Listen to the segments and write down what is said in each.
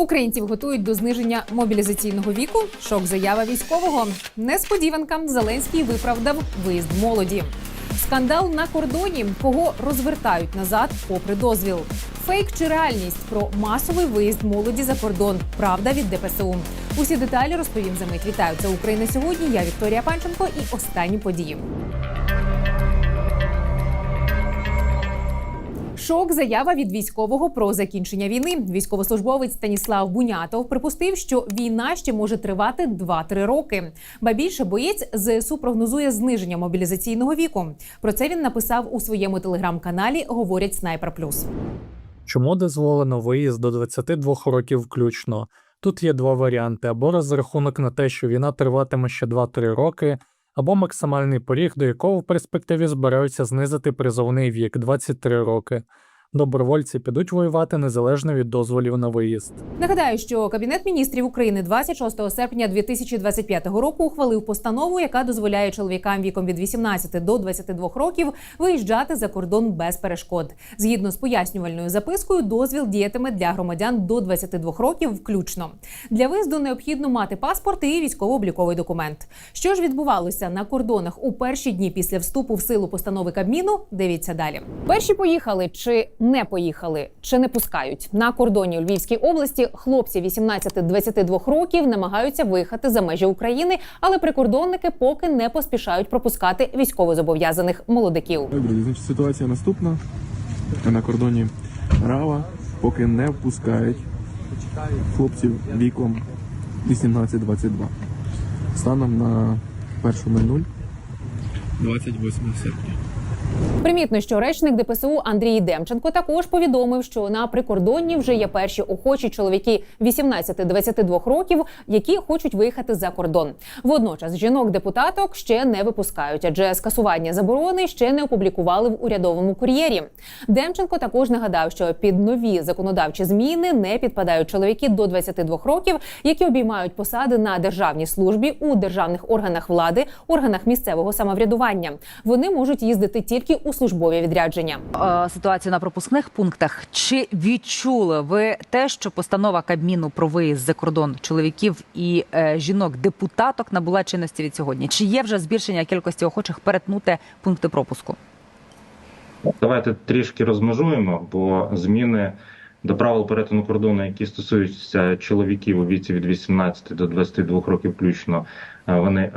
Українців готують до зниження мобілізаційного віку. Шок заява військового. Несподіванка Зеленський виправдав виїзд молоді. Скандал на кордоні. Кого розвертають назад, попри дозвіл. Фейк чи реальність про масовий виїзд молоді за кордон. Правда від ДПСУ. Усі деталі розповім за мить. Вітаю. Це Україна сьогодні. Я Вікторія Панченко і останні події. Шок заява від військового про закінчення війни. Військовослужбовець Станіслав Бунятов припустив, що війна ще може тривати 2-3 роки. Ба більше боєць ЗСУ прогнозує зниження мобілізаційного віку. Про це він написав у своєму телеграм-каналі. Говорять Снайпер Плюс. Чому дозволено виїзд до 22 років включно? Тут є два варіанти: або розрахунок на те, що війна триватиме ще 2-3 роки, або максимальний поріг, до якого в перспективі збираються знизити призовний вік 23 роки. Добровольці підуть воювати незалежно від дозволів на виїзд. Нагадаю, що Кабінет міністрів України 26 серпня 2025 року ухвалив постанову, яка дозволяє чоловікам віком від 18 до 22 років виїжджати за кордон без перешкод. Згідно з пояснювальною запискою, дозвіл діятиме для громадян до 22 років, включно. Для виїзду необхідно мати паспорт і військово-обліковий документ. Що ж відбувалося на кордонах у перші дні після вступу в силу постанови Кабміну? Дивіться далі. Перші поїхали чи не поїхали, чи не пускають на кордоні у Львівській області. Хлопці 18-22 років намагаються виїхати за межі України, але прикордонники поки не поспішають пропускати військовозобов'язаних молодиків. Добре, значить ситуація наступна. На кордоні Рава поки не впускають хлопців віком 18-22. Станом на 1.00 28 серпня. Примітно, що речник ДПСУ Андрій Демченко також повідомив, що на прикордонні вже є перші охочі чоловіки 18-22 років, які хочуть виїхати за кордон. Водночас жінок-депутаток ще не випускають, адже скасування заборони ще не опублікували в урядовому кур'єрі. Демченко також нагадав, що під нові законодавчі зміни не підпадають чоловіки до 22 років, які обіймають посади на державній службі у державних органах влади, органах місцевого самоврядування. Вони можуть їздити тільки у службові відрядження. е, ситуацію на пропускних пунктах. Чи відчули ви те, що постанова Кабміну про виїзд за кордон чоловіків і е, жінок депутаток набула чинності від сьогодні? Чи є вже збільшення кількості охочих перетнути пункти пропуску? Давайте трішки розмежуємо, бо зміни до правил перетину кордону, які стосуються чоловіків у віці від 18 до 22 років, включно, вони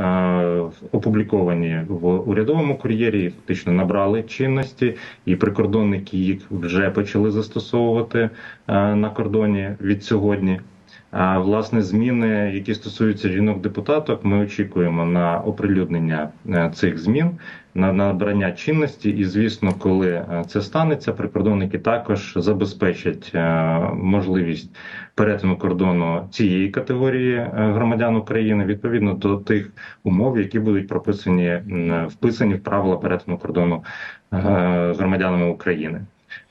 опубліковані в урядовому кур'єрі, фактично набрали чинності, і прикордонники їх вже почали застосовувати е, на кордоні від сьогодні. А власне зміни, які стосуються жінок-депутаток, ми очікуємо на оприлюднення е, цих змін, на набрання чинності. І звісно, коли е, це станеться, прикордонники також забезпечать е, можливість перетину кордону цієї категорії громадян України відповідно до тих умов, які будуть прописані вписані в правила перетину кордону громадянами України.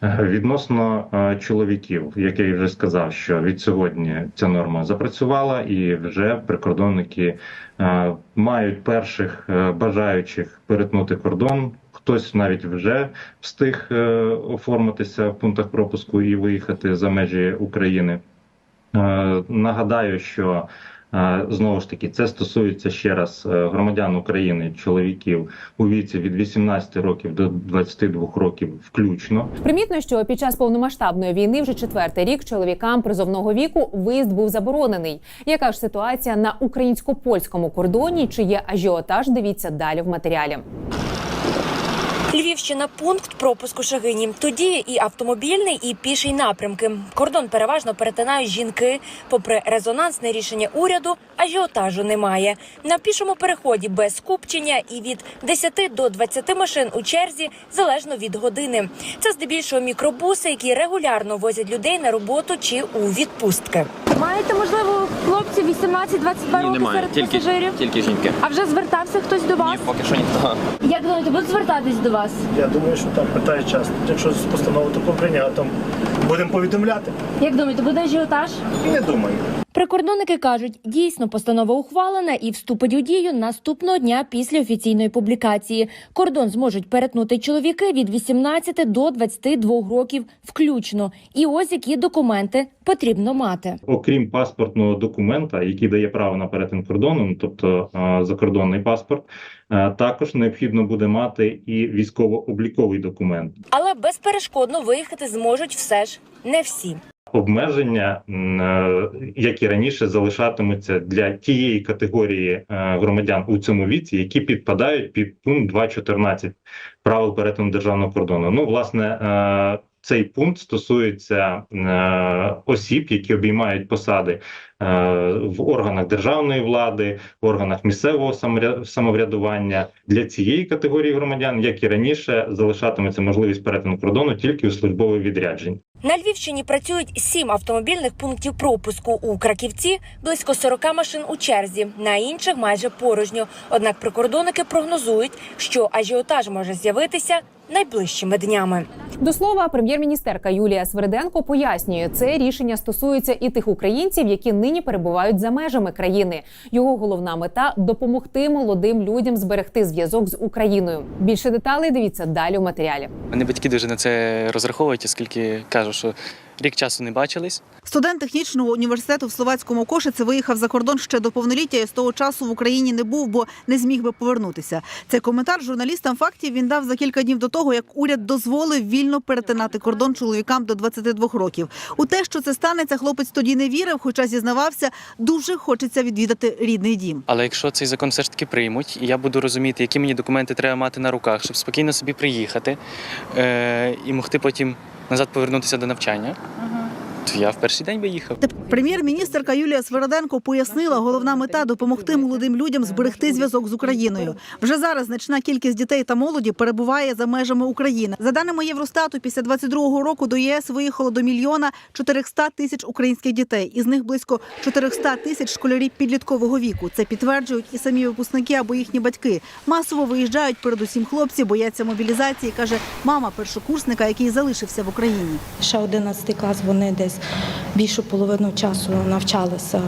Е, Відносно е, чоловіків, як я вже сказав, що від сьогодні ця норма запрацювала, і вже прикордонники е, мають перших бажаючих перетнути кордон. Хтось навіть вже встиг оформитися в пунктах пропуску і виїхати за межі України. Нагадаю, що знову ж таки це стосується ще раз е, громадян України, чоловіків у віці від 18 років до 22 років, включно. Примітно, що під час повномасштабної війни вже четвертий рік чоловікам призовного віку виїзд був заборонений. Яка ж ситуація на українсько-польському кордоні? Чи є ажіотаж? Дивіться далі в матеріалі. Львівщина пункт пропуску Шагині. Тут діє і автомобільний, і піший напрямки. Кордон переважно перетинають жінки. Попри резонансне рішення уряду, ажіотажу немає. На пішому переході без скупчення і від 10 до 20 машин у черзі залежно від години. Це здебільшого мікробуси, які регулярно возять людей на роботу чи у відпустки. Маєте, можливо, хлопці 18-22 Ні, роки немає. серед Тільки, пасажирів? тільки жінки. А вже звертався хтось до вас? Ні, поки що ніхто. Як думаєте, будуть звертатись до вас? Я думаю, що так питає часто. Якщо з постанову таку прийнято, будемо повідомляти. Як думаєте, буде ажіотаж? Не думаю. Прикордонники кажуть, дійсно постанова ухвалена і вступить у дію наступного дня після офіційної публікації. Кордон зможуть перетнути чоловіки від 18 до 22 років включно. І ось які документи потрібно мати. Окрім паспортного документа, який дає право на перетин кордону, ну, тобто закордонний паспорт, також необхідно буде мати і військово-обліковий документ. Але безперешкодно виїхати зможуть все ж не всі. Обмеження, е, як і раніше, залишатимуться для тієї категорії е, громадян у цьому віці, які підпадають під пункт 2.14 правил перетину державного кордону. Ну, власне, е, цей пункт стосується осіб, які обіймають посади в органах державної влади, в органах місцевого самоврядування. Для цієї категорії громадян, як і раніше, залишатиметься можливість перетину кордону тільки у службове відрядження. На Львівщині працюють сім автомобільних пунктів пропуску. У Краківці близько 40 машин у черзі, на інших майже порожньо. Однак прикордонники прогнозують, що ажіотаж може з'явитися найближчими днями. До слова, прем'єр-міністерка Юлія Свериденко пояснює, це рішення стосується і тих українців, які нині перебувають за межами країни. Його головна мета допомогти молодим людям зберегти зв'язок з Україною. Більше деталей дивіться далі у матеріалі. Мене батьки дуже на це розраховують, оскільки кажу, що рік часу не бачились. Студент технічного університету в словацькому Кошице виїхав за кордон ще до повноліття і з того часу в Україні не був, бо не зміг би повернутися. Цей коментар журналістам фактів він дав за кілька днів до того, як уряд дозволив вільно перетинати кордон чоловікам до 22 років. У те, що це станеться, хлопець тоді не вірив, хоча зізнавався, дуже хочеться відвідати рідний дім. Але якщо цей закон все ж таки приймуть, і я буду розуміти, які мені документи треба мати на руках, щоб спокійно собі приїхати е- і могти потім назад повернутися до навчання, то я в перший день би їхав. Прем'єр-міністерка Юлія Свероденко пояснила, головна мета допомогти молодим людям зберегти зв'язок з Україною. Вже зараз значна кількість дітей та молоді перебуває за межами України. За даними Євростату, після 22-го року до ЄС виїхало до мільйона 400 тисяч українських дітей. Із них близько 400 тисяч школярів підліткового віку. Це підтверджують і самі випускники або їхні батьки. Масово виїжджають передусім хлопці, бояться мобілізації, каже мама першокурсника, який залишився в Україні. Ще 11 клас вони десь більшу половину часу навчалися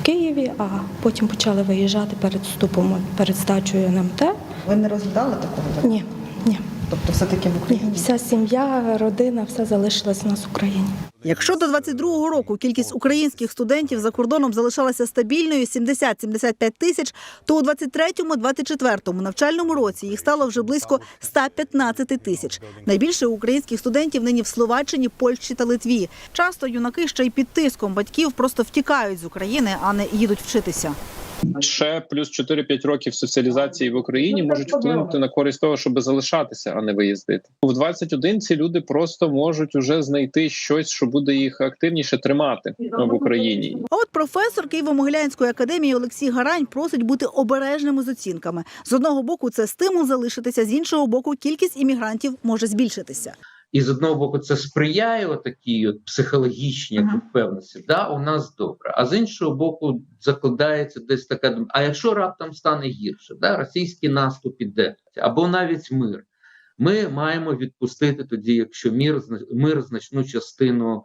в Києві, а потім почали виїжджати перед вступом, перед здачею НМТ. Ви не розглядали такого? Ні, ні, Тобто все-таки в ні. Україні? Вся сім'я, родина, все залишилось у нас в Україні. Якщо до 22-го року кількість українських студентів за кордоном залишалася стабільною 70-75 тисяч, то у 23-24 навчальному році їх стало вже близько 115 тисяч. Найбільше українських студентів нині в Словаччині, Польщі та Литві. Часто юнаки ще й під тиском батьків просто втікають з України, а не їдуть вчитися. Ще плюс 4-5 років соціалізації в Україні можуть вплинути на користь того, щоб залишатися, а не виїздити. В 21 ці люди просто можуть уже знайти щось, що буде їх активніше тримати в Україні. А от професор Києво-Могилянської академії Олексій Гарань просить бути обережними з оцінками. З одного боку, це стимул залишитися, з іншого боку, кількість іммігрантів може збільшитися. І з одного боку, це сприяє отакій от психологічній Мгм. впевненості. Да, у нас добре. А з іншого боку, закладається десь така думка. А якщо раптом стане гірше, да, російський наступ іде, або навіть мир, ми маємо відпустити тоді, якщо мир, мир значну частину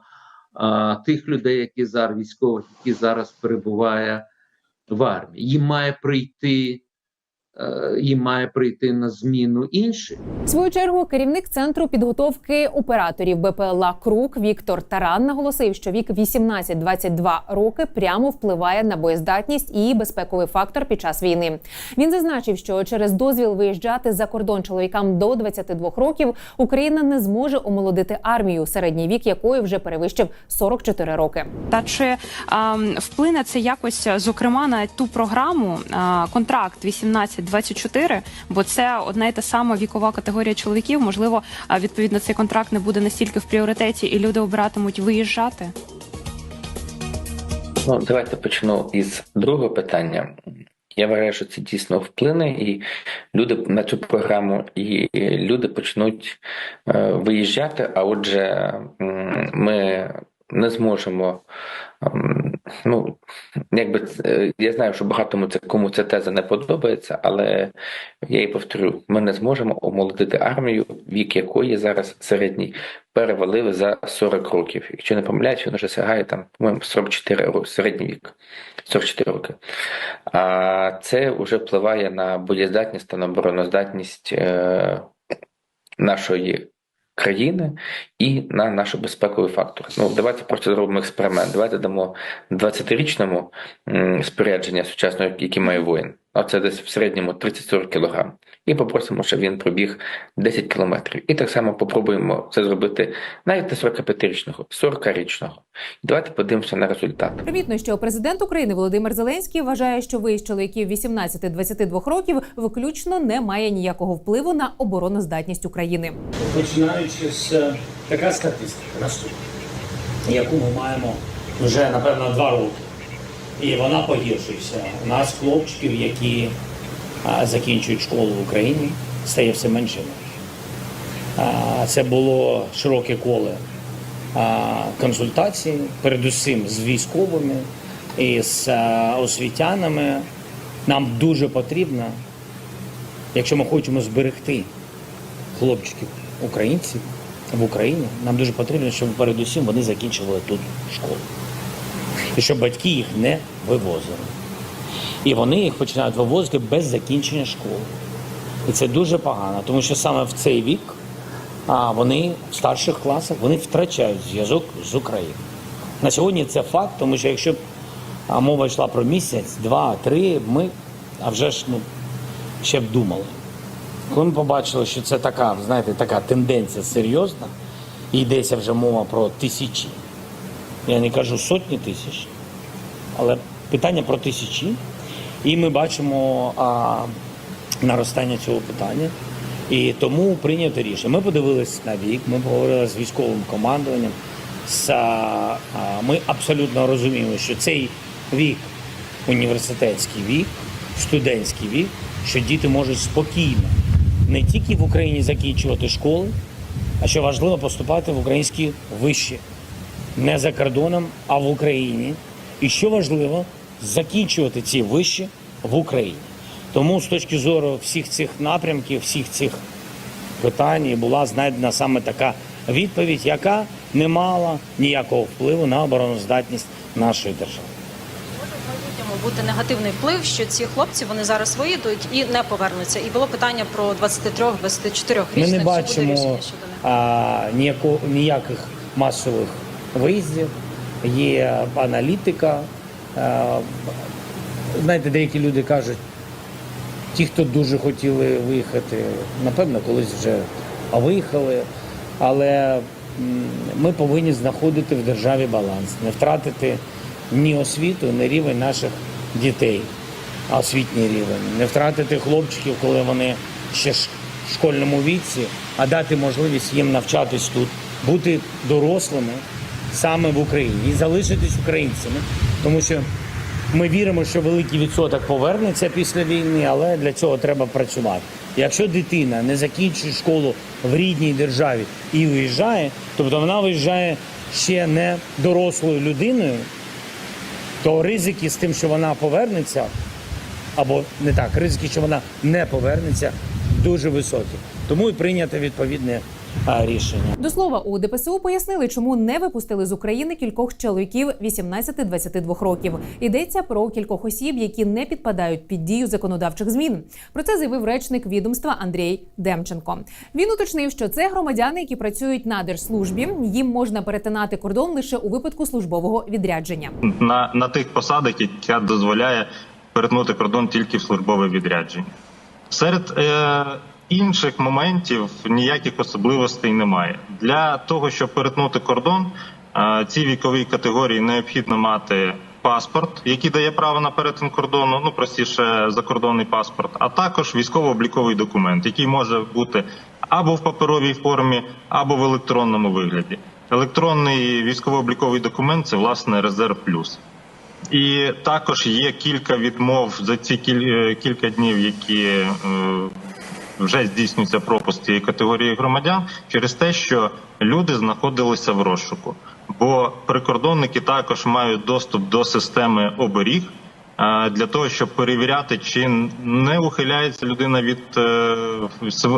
а, тих людей, які зараз військових, які зараз перебуває в армії. Їм має прийти. Е, Їм має прийти на зміну інші. В свою чергу керівник центру підготовки операторів БПЛА Крук Віктор Таран наголосив, що вік 18-22 роки прямо впливає на боєздатність і безпековий фактор під час війни. Він зазначив, що через дозвіл виїжджати за кордон чоловікам до 22 років Україна не зможе омолодити армію, середній вік якої вже перевищив 44 роки. Та чи а, вплине це якось, зокрема, на ту програму а, контракт 18-24, бо це одна і та сама вікова категорія чоловіків. Можливо, відповідно цей контракт не буде настільки в пріоритеті, і люди обиратимуть виїжджати. Ну, давайте почну із другого питання. Я вважаю, що це дійсно вплине, і люди на цю програму, і люди почнуть е, виїжджати. А отже, ми не зможемо ем, ну, якби е, я знаю, що багатому це кому ця теза не подобається, але я їй повторю: ми не зможемо омолодити армію, вік якої зараз середній перевалив за 40 років. Якщо не помиляюсь, він вже сягає там, по-моєму, 44 роки, середній вік. 44 роки. А це вже впливає на боєздатність та на обороноздатність е, нашої країни і на нашу безпековий фактор. Ну, давайте просто зробимо експеримент. Давайте дамо 20-річному спорядження сучасного, яке має воїн. А це десь в середньому 30-40 кг. І попросимо, щоб він пробіг 10 кілометрів. І так само попробуємо це зробити навіть не 45-річного, 40-річного. Давайте подивимося на результат. Примітно, що президент України Володимир Зеленський вважає, що виїзд чоловіків 18-22 років виключно не має ніякого впливу на обороноздатність України. Починаючи з е, така статистика наступна, яку ми маємо вже напевно два роки. І вона погіршується. У нас хлопчиків, які закінчують школу в Україні, стає все менше. Це було широке коле консультацій, передусім з військовими і з освітянами. Нам дуже потрібно, якщо ми хочемо зберегти хлопчиків українців в Україні, нам дуже потрібно, щоб передусім вони закінчували тут школу. І щоб батьки їх не вивозили. І вони їх починають вивозити без закінчення школи. І це дуже погано, тому що саме в цей вік вони в старших класах вони втрачають зв'язок з Україною. На сьогодні це факт, тому що якщо б мова йшла про місяць, два, три, ми, а вже ж ну, ще б думали. Коли ми побачили, що це така, знаєте, така тенденція серйозна, і йдеться вже мова про тисячі. Я не кажу сотні тисяч, але питання про тисячі. І ми бачимо а, наростання цього питання. І тому прийнято рішення. Ми подивилися на вік, ми поговорили з військовим командуванням. З, а, ми абсолютно розуміємо, що цей вік, університетський вік, студентський вік, що діти можуть спокійно не тільки в Україні закінчувати школи, а що важливо поступати в українські виші. Не за кордоном, а в Україні. І що важливо, закінчувати ці виші в Україні. Тому з точки зору всіх цих напрямків, всіх цих питань була знайдена саме така відповідь, яка не мала ніякого впливу на обороноздатність нашої держави. бути негативний вплив, що ці хлопці вони зараз виїдуть і не повернуться. І було питання про 23-24 Ми річних. не бачимо а, ніяко, ніяких масових виїздів. Є аналітика. Знаєте, деякі люди кажуть, ті, хто дуже хотіли виїхати, напевно, колись вже виїхали. Але ми повинні знаходити в державі баланс, не втратити ні освіту, ні рівень наших дітей, а освітній рівень, не втратити хлопчиків, коли вони ще в школьному віці, а дати можливість їм навчатись тут, бути дорослими саме в Україні і залишитись українцями, тому що ми віримо, що великий відсоток повернеться після війни, але для цього треба працювати. Якщо дитина не закінчує школу в рідній державі і виїжджає, тобто вона виїжджає ще не дорослою людиною, то ризики з тим, що вона повернеться, або не так, ризики, що вона не повернеться, дуже високі. Тому і прийнято відповідне рішення. До слова, у ДПСУ пояснили, чому не випустили з України кількох чоловіків 18-22 років. Йдеться про кількох осіб, які не підпадають під дію законодавчих змін. Про це заявив речник відомства Андрій Демченко. Він уточнив, що це громадяни, які працюють на держслужбі. Їм можна перетинати кордон лише у випадку службового відрядження. на, на тих посадах, яка дозволяє перетнути кордон тільки в службове відрядження. Серед е, інших моментів ніяких особливостей немає. Для того, щоб перетнути кордон, е, цій віковій категорії необхідно мати паспорт, який дає право на перетин кордону, ну простіше закордонний паспорт, а також військово-обліковий документ, який може бути або в паперовій формі, або в електронному вигляді. Електронний військово-обліковий документ це власне резерв плюс. І також є кілька відмов за ці е, кілька днів, які е, вже здійснюється пропуск цієї категорії громадян через те, що люди знаходилися в розшуку. Бо прикордонники також мають доступ до системи оберіг е, для того, щоб перевіряти, чи не ухиляється людина від е,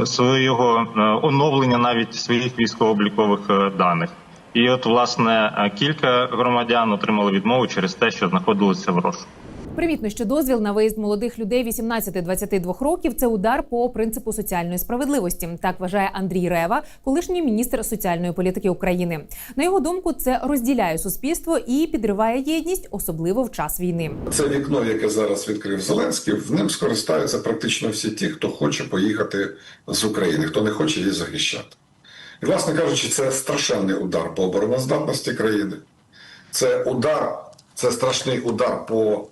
свого е, оновлення навіть своїх військово-облікових даних. І от власне кілька громадян отримали відмову через те, що знаходилися в розшуку. Примітно, що дозвіл на виїзд молодих людей 18-22 років це удар по принципу соціальної справедливості. Так вважає Андрій Рева, колишній міністр соціальної політики України. На його думку, це розділяє суспільство і підриває єдність, особливо в час війни. Це вікно, яке зараз відкрив Зеленський, в ним скористаються практично всі ті, хто хоче поїхати з України, хто не хоче її захищати. І, власне кажучи, це страшенний удар по обороноздатності країни. Це удар, це страшний удар по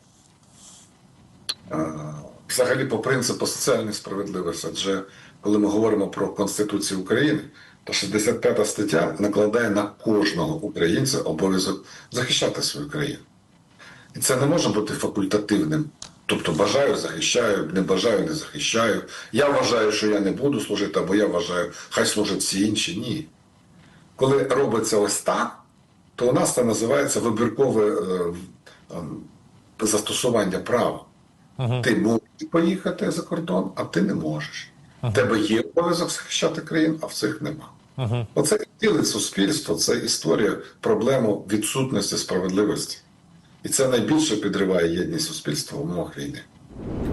взагалі по принципу соціальної справедливості. Адже коли ми говоримо про Конституцію України, то 65 стаття накладає на кожного українця обов'язок захищати свою країну. І це не може бути факультативним. Тобто бажаю, захищаю, не бажаю, не захищаю. Я вважаю, що я не буду служити, або я вважаю, хай служать всі інші. Ні. Коли робиться ось так, то у нас це називається вибіркове е, е, застосування права. Ти можеш поїхати за кордон, а ти не можеш. У тебе є обов'язок захищати країну, а в цих нема. Оце і ціле суспільство, це історія проблему відсутності справедливості. І це найбільше підриває єдність суспільства в умовах війни.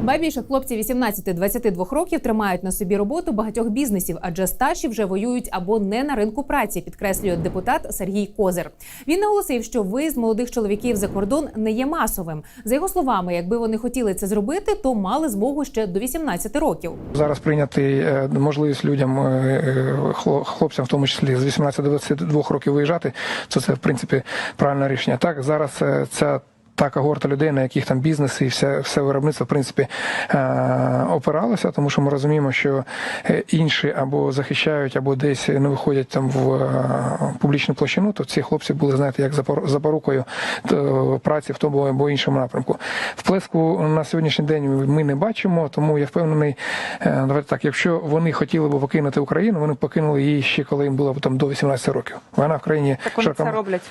Ба більше хлопці 18-22 років тримають на собі роботу багатьох бізнесів, адже старші вже воюють або не на ринку праці, підкреслює депутат Сергій Козир. Він наголосив, що виїзд молодих чоловіків за кордон не є масовим. За його словами, якби вони хотіли це зробити, то мали змогу ще до 18 років. Зараз прийняти е, можливість людям, е, е, хлопцям, в тому числі з 18 до 22 років виїжджати, то це в принципі правильне рішення. Так зараз ця. Та когорта людей, на яких там бізнес і все, все виробництво в принципі е, опиралося, тому що ми розуміємо, що е, інші або захищають, або десь не виходять там в е, публічну площину, то ці хлопці були, знаєте, як за порукою е, праці в тому або іншому напрямку. Вплеску на сьогоднішній день ми не бачимо, тому я впевнений, давайте так, якщо вони хотіли б покинути Україну, вони покинули її ще коли їм було там до 18 років. Вона в країні Так вони широко- це роблять.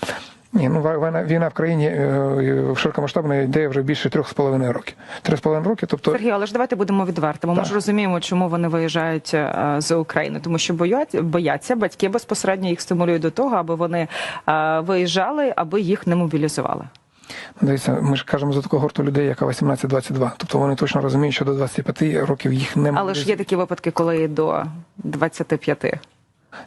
Ні, ну війна, війна в країні е, широкомасштабна йде вже більше трьох з половиною років. Три з половиною роки, тобто Сергій, але ж давайте будемо відвертими. Ми ж розуміємо, чому вони виїжджають е, з України, тому що боять, бояться батьки безпосередньо їх стимулюють до того, аби вони е, виїжджали, аби їх не мобілізували. дивіться, ми ж кажемо за таку горту людей, яка 18-22. Тобто вони точно розуміють, що до 25 років їх не Але ж є такі випадки, коли до 25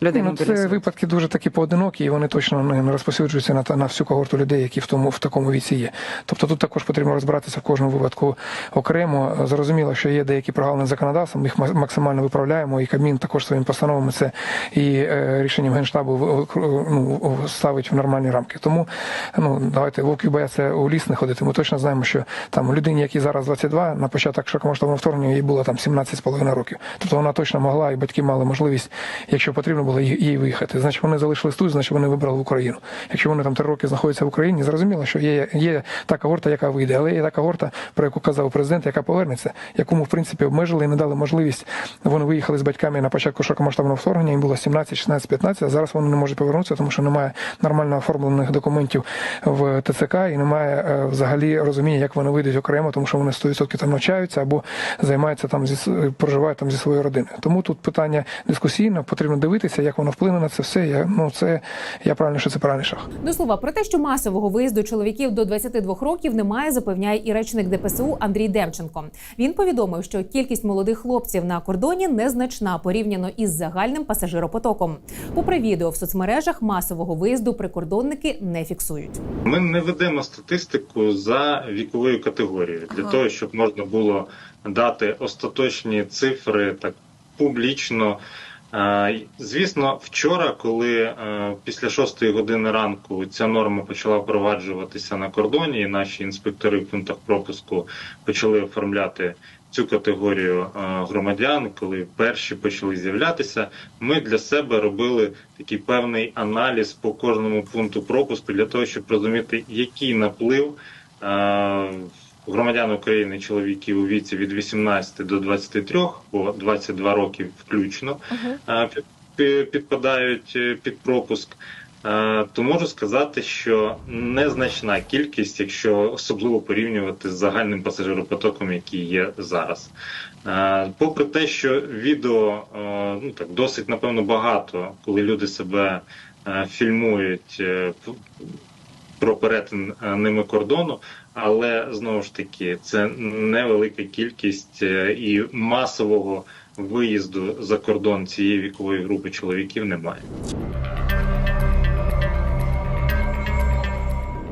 людей ну, це випадки дуже такі поодинокі, і вони точно не не розповсюджуються на на всю когорту людей, які в тому в такому віці є. Тобто тут також потрібно розбиратися в кожному випадку окремо. Зрозуміло, що є деякі прогалини законодавством, їх максимально виправляємо. І Кабмін також своїми постановами це і е, рішенням генштабу в- в- ну, ставить в нормальні рамки. Тому ну давайте вовки бояться у ліс не ходити. Ми точно знаємо, що там людині, якій зараз 22, на початок широкомасштабного вторгнення їй було там 17,5 років. Тобто вона точно могла, і батьки мали можливість, якщо потрібно було їй виїхати. Значить, вони залишились тут, значить вони вибрали Україну. Якщо вони там три роки знаходяться в Україні, зрозуміло, що є, є та когорта, яка вийде, але є та когорта, про яку казав президент, яка повернеться, якому в принципі обмежили і не дали можливість. Вони виїхали з батьками на початку широкомасштабного вторгнення. Їм було 17, 16, 15, А зараз вони не можуть повернутися, тому що немає нормально оформлених документів в ТЦК і немає е, взагалі розуміння, як вони вийдуть окремо, тому що вони 100% там навчаються або займаються там зі проживають там зі своєю родиною. Тому тут питання дискусійне, потрібно дивитися, як воно вплине на це все. Я ну це я правильно, що це правильний шаг. До слова про те, що масового виїзду чоловіків до 22 років немає, запевняє і речник ДПСУ Андрій Демченко. Він повідомив, що кількість молодих хлопців на кордоні незначна порівняно із загальним пасажиропотоком. Попри відео в соцмережах, масового виїзду прикордонники не фіксують. Ми не ведемо статистику за віковою категорією для Ага. того, щоб можна було дати остаточні цифри так публічно. Звісно, вчора, коли е, після шостої години ранку ця норма почала впроваджуватися на кордоні, і наші інспектори в пунктах пропуску почали оформляти цю категорію е, громадян, коли перші почали з'являтися, ми для себе робили такий певний аналіз по кожному пункту пропуску для того, щоб розуміти, який наплив е, громадян України, чоловіків у віці від 18 до 23 по 22 роки включно е, під- підпадають е, під пропуск. Е, То можу сказати, що незначна кількість, якщо особливо порівнювати з загальним пасажиропотоком, який є зараз. Попри те, що відео ну так досить напевно багато, коли люди себе фільмують про перетин е, ними кордону, але знову ж таки це невелика кількість е, і масового виїзду за кордон цієї вікової групи чоловіків немає.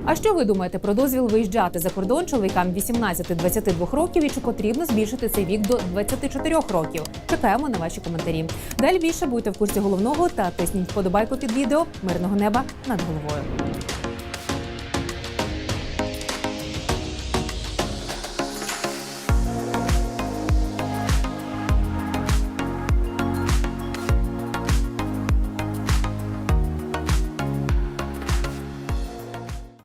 А що ви думаєте про дозвіл виїжджати за кордон чоловікам 18-22 років і чи потрібно збільшити цей вік до 24 років? Чекаємо на ваші коментарі. Далі більше будьте в курсі головного та тисніть вподобайку під відео. Мирного неба над головою.